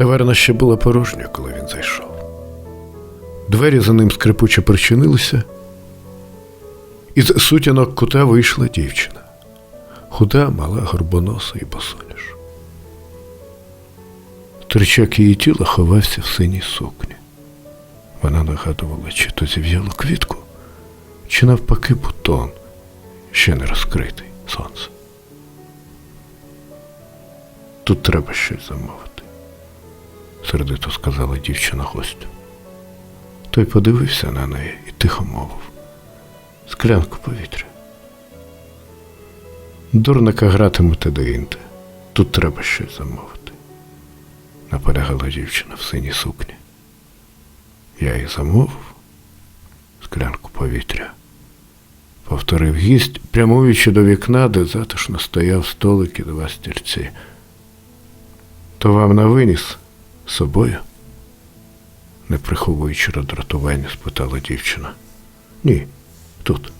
Таверна ще була порожня, коли він зайшов. Двері за ним скрипуче причинилися, і з сутінок кута вийшла дівчина. Худа, мала, горбоноса і босоніж. Тричак її тіла ховався в синій сукні. Вона нагадувала чи то зів'ялу квітку, чи навпаки бутон, ще не розкритий сонце. Тут треба щось замовити, сердито сказала дівчина гостю. Той подивився на неї і тихо мовив склянку повітря. Дурника гратимете де інте. Тут треба щось замовити, наполягала дівчина в синій сукні. Я і замовив склянку повітря. Повторив гість, прямуючи до вікна, де затишно стояв столик і два стільці. То вам на виніс собою? не приховуючи роздратування, спитала дівчина. Ні, тут.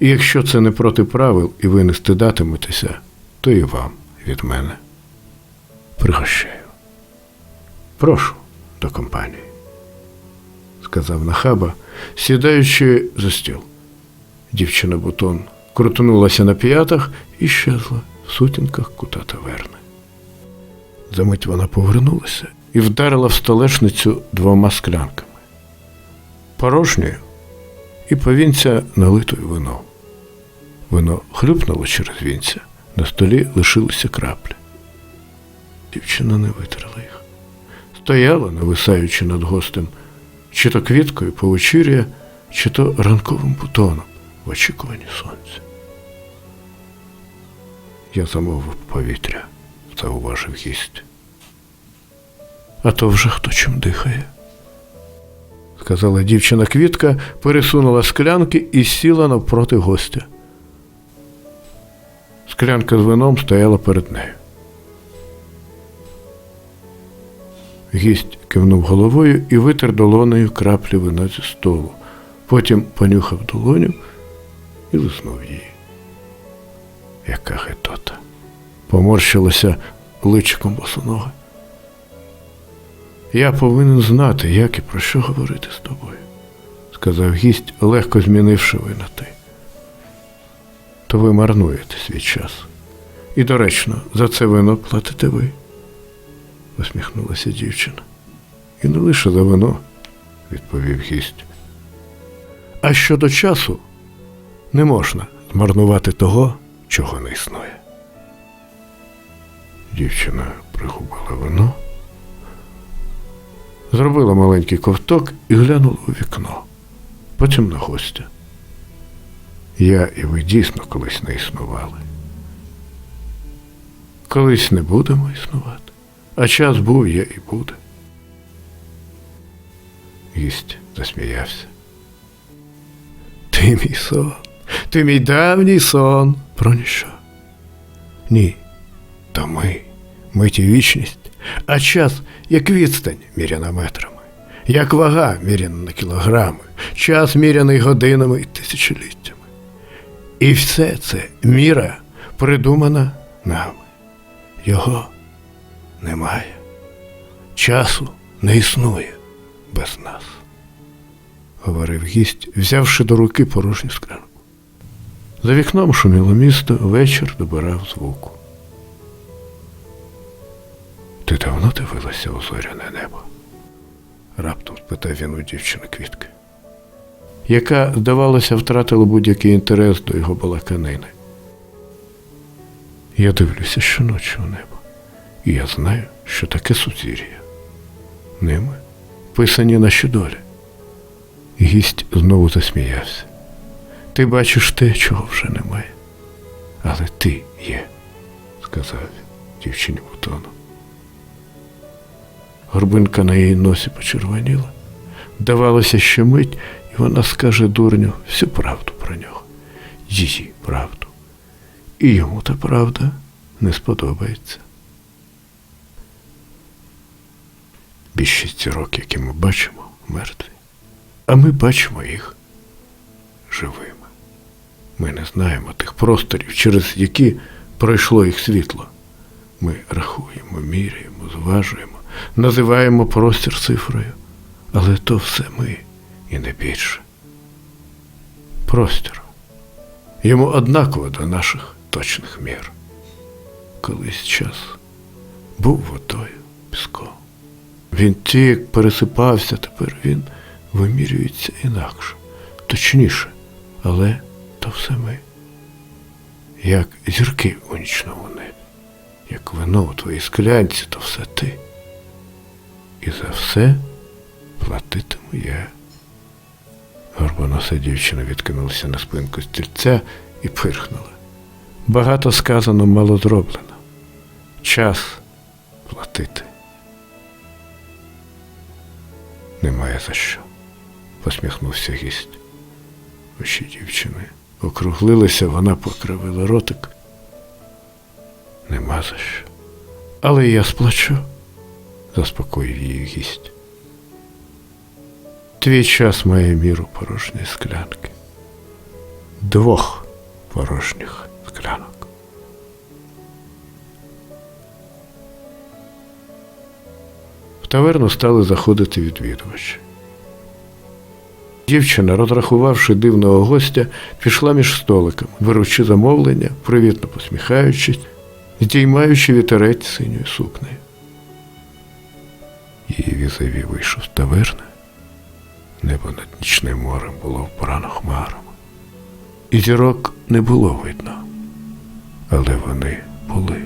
І якщо це не проти правил і ви не стидатиметеся, то і вам від мене. Пригощаю. Прошу до компанії, сказав нахаба, сідаючи за стіл. Дівчина бутон крутнулася на п'ятах і щезла в сутінках кута таверни. Замить вона повернулася і вдарила в столешницю двома склянками. Порожньою і повінця налитою вином. Вино хлюпнуло через вінця, на столі лишилися краплі. Дівчина не витерла їх. Стояла, нависаючи над гостем, чи то квіткою повечір'я, чи то ранковим бутоном в очікуванні сонця. Я замовив повітря, зауважив гість. А то вже хто чим дихає. Сказала дівчина квітка, пересунула склянки і сіла навпроти гостя. Склянка з вином стояла перед нею. Гість кивнув головою і витер долонею краплі вина зі столу. Потім понюхав долоню і лиснув її. Яка гетота. Поморщилася личиком босоноги. Я повинен знати, як і про що говорити з тобою, сказав гість, легко змінивши ви на ти. То ви марнуєте свій час. І доречно, за це вино платите ви, усміхнулася дівчина. І не лише за вино, відповів гість. А щодо часу не можна змарнувати того, чого не існує. Дівчина пригубила вино, зробила маленький ковток і глянула у вікно, потім на гостя. Я і ви дійсно колись не існували. Колись не будемо існувати, а час був, є і буде. Гість засміявся. Ти мій сон, ти мій давній сон. Про ніщо. Ні. То ми, мить і вічність, а час як відстань міряна метрами, як вага міряна на кілограми, час міряний годинами і тисячоліттями. І все це міра придумана нами. Його немає. Часу не існує без нас, говорив гість, взявши до руки порожню склянку. За вікном шуміло місто, вечір добирав звуку. Ти давно дивилася у зоряне небо? раптом спитав він у дівчини квітки, яка, здавалося, втратила будь-який інтерес до його балаканини. Я дивлюся щоночі у небо, і я знаю, що таке сузір'я. Ними писані наші долі. Гість знову засміявся. Ти бачиш те, чого вже немає. Але ти є, сказав дівчині бутону. Горбинка на її носі почервоніла. Давалося, що мить, і вона скаже дурню всю правду про нього, її правду. І йому та правда не сподобається. Більшість зірок, які ми бачимо, мертві, а ми бачимо їх живими. Ми не знаємо тих просторів, через які пройшло їх світло. Ми рахуємо, міряємо, зважуємо, називаємо простір цифрою, але то все ми і не більше. Простір. Йому однаково до наших точних мір. Колись час був водою, піском. Він тік, пересипався, тепер він вимірюється інакше, точніше, але то все ми. Як зірки у нічному небі, як вино у твоїй склянці, то все ти. І за все платитиму я. Горбоноса дівчина відкинулася на спинку стільця і пирхнула. Багато сказано, мало зроблено. Час платити. Немає за що, посміхнувся гість. Очі дівчини округлилися, вона покривила ротик. Нема за що. Але я сплачу, заспокоїв її гість. Твій час має міру порожньої склянки. Двох порожніх склянок. В таверну стали заходити відвідувачі. Дівчина, розрахувавши дивного гостя, пішла між столиками, беручи замовлення, привітно посміхаючись, здіймаючи вітерець синьою сукнею. Її візові вийшов з таверни. Небо над нічним морем було вбрано хмарами. І зірок не було видно, але вони були.